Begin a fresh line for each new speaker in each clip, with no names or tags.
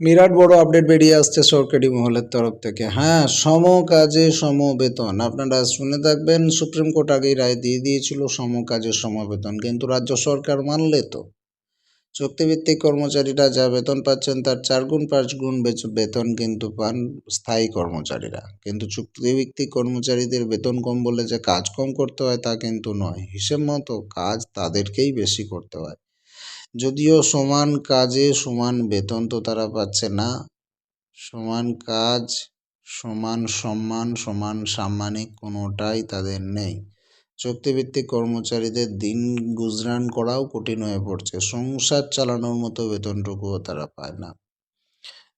বিরাট বড় আপডেট বেরিয়ে আসছে সরকারি মহলের তরফ থেকে। হ্যাঁ সম কাজে সম বেতন। আপনারা শুনে থাকবেন, সুপ্রিম কোর্ট আগেই রায় দিয়ে দিয়েছিল সম কাজে সম বেতন, কিন্তু রাজ্য সরকার মানলে তো। চুক্তিভিত্তিক কর্মচারীরা যা বেতন পাচ্ছেন তার চার গুণ পাঁচ গুণ বেতন কিন্তু পান স্থায়ী কর্মচারীরা। কিন্তু চুক্তিভিত্তিক কর্মচারীদের বেতন কম বলে যে কাজ কম করতে হয় তা কিন্তু নয়। হিসেব মতো কাজ তাদেরকেই বেশি করতে হয়। যদিও সমান কাজে সমান বেতন তো তারা পাচ্ছে না। সমান কাজ, সমান সম্মান, সমান সাম্মানিক কোনোটাই তাদের নেই। চুক্তিভিত্তিক কর্মচারীদের দিন গুজরান করাও কঠিন হয়ে পড়ছে। সংসার চালানোর মতো বেতনটুকুও তারা পায় না।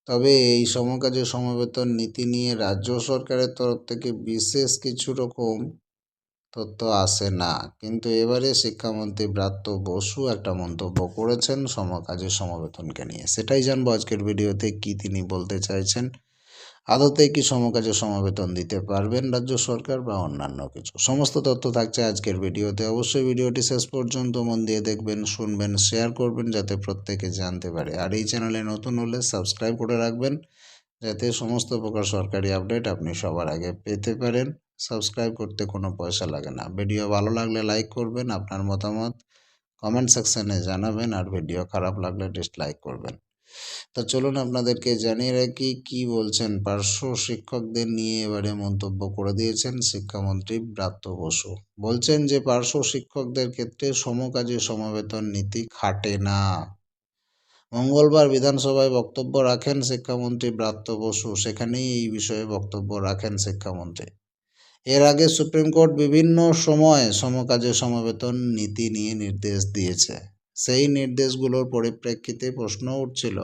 তবে এই সমকাজে সমবেতন নীতি নিয়ে রাজ্য সরকারের তরফ থেকে বিশেষ কিছু রকম তথ্য আসে না। কিন্তু এবারে শিক্ষামন্ত্রী ব্রাত্য বসু একটা মন্তব্য করেছেন সমকাজের সমবেতনকে নিয়ে। সেটাই জানব আজকের ভিডিওতে কি তিনি বলতে চাইছেন। আদতে কি সমকাজে সমবেতন দিতে পারবেন রাজ্য সরকার বা অন্যান্য কিছু? সমস্ত তথ্য থাকছে আজকের ভিডিওতে। অবশ্যই ভিডিওটি শেষ পর্যন্ত মন দিয়ে দেখবেন, শুনবেন শেয়ার করবেন যাতে প্রত্যেকে জানতে পারে। আর এই চ্যানেলে নতুন হলে সাবস্ক্রাইব করে রাখবেন যাতে সমস্ত প্রকার সরকারি আপডেট আপনি সবার আগে পেতে পারেন। সাবস্ক্রাইব করতে কোনো পয়সা লাগে না। ভিডিও ভালো লাগলে লাইক করবেন, আপনার মতামত কমেন্ট সেকশনে জানাবেন আর ভিডিও খারাপ লাগলে ডিসলাইক করবেন। তো চলুন আপনাদেরকে জানিয়ে রাখি, কি বলছেন? পার্শ্ব শিক্ষকদের নিয়ে এবারে মন্তব্য করে দিয়েছেন শিক্ষামন্ত্রী ব্রাত্য বসু। বলছেন যে পার্শ্ব শিক্ষকদের ক্ষেত্রে সমকাজে সমবেতন নীতি খাটে না। মঙ্গলবার বিধানসভায় বক্তব্য রাখেন শিক্ষামন্ত্রী ব্রাত্য বসু। সেখানেই এই বিষয়ে বক্তব্য রাখেন শিক্ষামন্ত্রী। এর আগে সুপ্রিম কোর্ট বিভিন্ন সময়ে সমকাজে সমবেতন নীতি নিয়ে নির্দেশ দিয়েছে। সেই নির্দেশগুলোর পরিপ্রেক্ষিতে প্রশ্ন উঠছিল,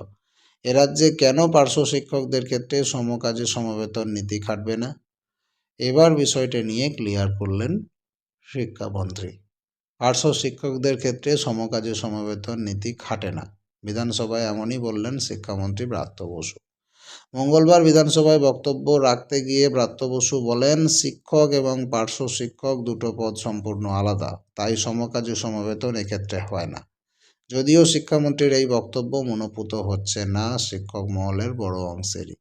এ রাজ্যে কেন পার্শ্ব শিক্ষকদের ক্ষেত্রে সমকাজে সমবেতন নীতি খাটবে না? এবার বিষয়টা নিয়ে ক্লিয়ার করলেন শিক্ষামন্ত্রী। পার্শ্ব শিক্ষকদের ক্ষেত্রে সমকাজে সমবেতন নীতি খাটে না। বিধানসভায় এমনই বললেন শিক্ষামন্ত্রী ব্রাত্য বসু। মঙ্গলবার বিধানসভায় বক্তব্য রাখতে গিয়ে ব্রাত্য বসু বলেন, শিক্ষক এবং পার্শ্ব শিক্ষক দুটো পদ সম্পূর্ণ আলাদা। তাই সমকাজে সমবেতন এক্ষেত্রে হয় না। যদিও শিক্ষামন্ত্রীর এই বক্তব্য মনোপুত হচ্ছে না, শিক্ষক মহলের বড় অংশেরই।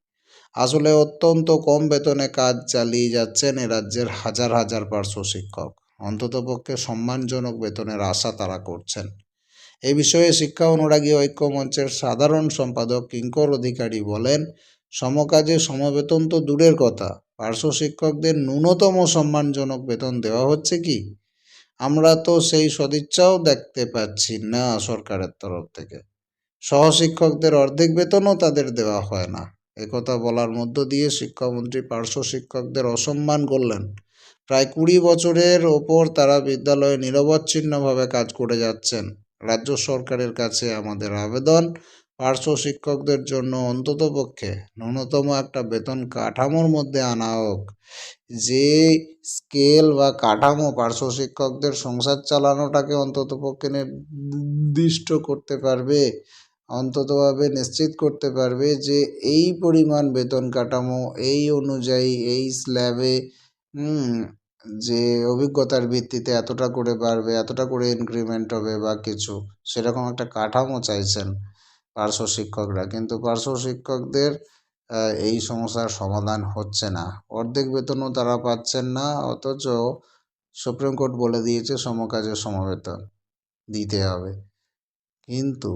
আসলে অত্যন্ত কম বেতনে কাজ চালিয়ে যাচ্ছেন এ রাজ্যের হাজার হাজার পার্শ্ব শিক্ষক। অন্ততপক্ষে সম্মানজনক বেতনের আশা তারা করছেন। এ বিষয়ে শিক্ষা অনুরাগী ঐক্য মঞ্চের সাধারণ সম্পাদক কিঙ্কর অধিকারী বলেন সমকাজে সমবেতন তো দূরের কথা। পার্শ্ব শিক্ষকদের ন্যূনতম সম্মানজনক বেতন দেওয়া হচ্ছে কি? আমরা তো সেই সদিচ্ছাও দেখতে পাচ্ছি না সরকারের তরফ থেকে। সহশিক্ষকদের অর্ধেক বেতনও তাদের দেওয়া হয় না। একথা বলার মধ্য দিয়ে শিক্ষামন্ত্রী পার্শ্ব শিক্ষকদের অসম্মান করলেন। প্রায় কুড়ি বছরের ওপর তারা বিদ্যালয়ে নিরবচ্ছিন্নভাবে কাজ করে যাচ্ছেন। রাজ্য সরকারের কাছে আমাদের আবেদন পার্শ্ব শিক্ষকদের জন্য অন্ততপক্ষে ন্যূনতম একটা বেতন কাঠামোর মধ্যে আনা হোক। যে স্কেল বা কাঠামো পার্শ্ব শিক্ষকদের সংসার চালানোটাকে অন্ততপক্ষে নির্দিষ্ট করতে পারবে, অন্ততভাবে নিশ্চিত করতে পারবে যে এই পরিমাণ বেতন কাঠামো, এই অনুযায়ী, এই স্ল্যাবে যে অভিজ্ঞতার ভিত্তিতে এতটা করে বাড়বে, এতটা করে ইনক্রিমেন্ট হবে বা কিছু, সেরকম একটা কাঠামো চাইছেন। পার্শ্ব শিক্ষকরা। কিন্তু পার্শ্ব শিক্ষকদের এই সমস্যার সমাধান হচ্ছে না। অর্ধেক বেতনও তারা পাচ্ছেন না, অথচ সুপ্রিম কোর্ট বলে দিয়েছে সমকাজে সমবেতন দিতে হবে। কিন্তু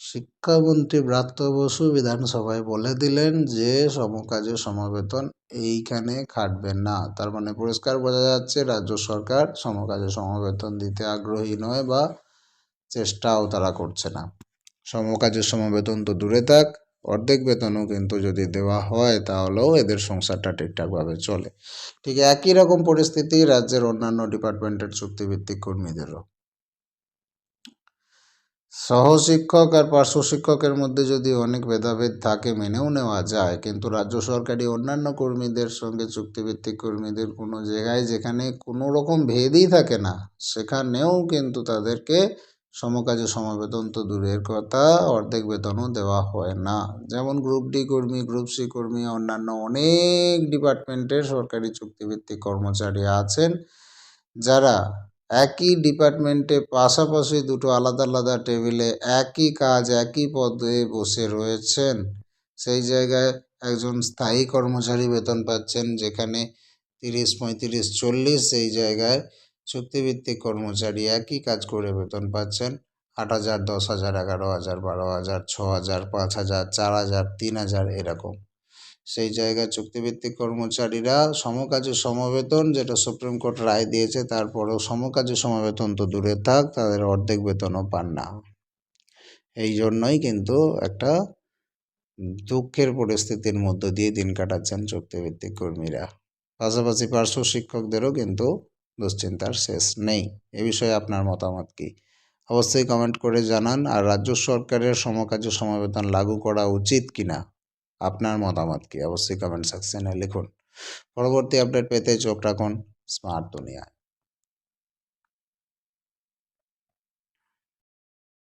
শিক্ষামন্ত্রী ব্রাত্য বসু বিধানসভায় বলে দিলেন যে, সমকাজে সমবেতন এইখানে খাটবেন না। তার মানে পরিষ্কার বোঝা যাচ্ছে রাজ্য সরকার সমকাজে সমবেতন দিতে আগ্রহী নয় বা চেষ্টাও তারা করছে না। সমকাজে সমবেতন তো দূরে থাক, অর্ধেক বেতনও কিন্তু যদি দেওয়া হয় তাহলেও এদের সংসারটা ঠিকঠাকভাবে চলে। ঠিক একই রকম পরিস্থিতি রাজ্যের অন্যান্য ডিপার্টমেন্টের চুক্তিভিত্তিক কর্মীদেরও। সহশিক্ষক আর পার্শ্ব শিক্ষকের মধ্যে যদি অনেক ভেদাভেদ থাকে মেনেও নেওয়া যায়, কিন্তু রাজ্য সরকারি অন্যান্য কর্মীদের সঙ্গে চুক্তিভিত্তিক কর্মীদের কোনো জায়গায় যেখানে কোনো রকম ভেদই থাকে না, সেখানেও কিন্তু তাদেরকে সমকাজে সমবেতন তো দূরের কথা, অর্ধেক বেতনও দেওয়া হয় না। যেমন গ্রুপ ডি কর্মী গ্রুপ সি কর্মী, অন্যান্য অনেক ডিপার্টমেন্টের সরকারি চুক্তিভিত্তিক কর্মচারী আছেন, যারা একই ডিপার্টমেন্টে পাশাপাশি দুটো আলাদা আলাদা টেবিলে একই কাজ, একই পদে বসে রয়েছেন। সেই জায়গায় একজন স্থায়ী কর্মচারী বেতন পাচ্ছেন, যেখানে তিরিশ, পঁয়ত্রিশ, চল্লিশ, সেই জায়গায় চুক্তিভিত্তিক কর্মচারী একই কাজ করে বেতন পাচ্ছেন আট হাজার, দশ হাজার, এগারো হাজার, বারো হাজার, ছ হাজার, পাঁচ হাজার, চার হাজার, তিন হাজার এরকম। সেই জায়গায় চুক্তিভিত্তিক কর্মচারীরা সমকাজে সমবেতন, যেটা সুপ্রিম কোর্ট রায় দিয়েছে, তারপরেও সমকাজে সমবেতন তো দূরে থাক, তাদের অর্ধেক বেতনও পান না। এই জন্যই কিন্তু একটা দুঃখের পরিস্থিতির মধ্য দিয়ে দিন কাটাচ্ছেন চুক্তিভিত্তিক কর্মীরা। পাশাপাশি পার্শ্ব শিক্ষকদেরও কিন্তু দুশ্চিন্তার শেষ নেই। এ বিষয়ে আপনার মতামত কী? অবশ্যই কমেন্ট করে জানান। আর রাজ্য সরকারের সমকাজে সমবেতন লাগু করা উচিত কিনা আপনার মতামত কী? অবশ্যই কমেন্ট সেকশনে লিখুন। পরবর্তী আপডেট পেতে চোখ রাখুন স্মার্ট দুনিয়ায়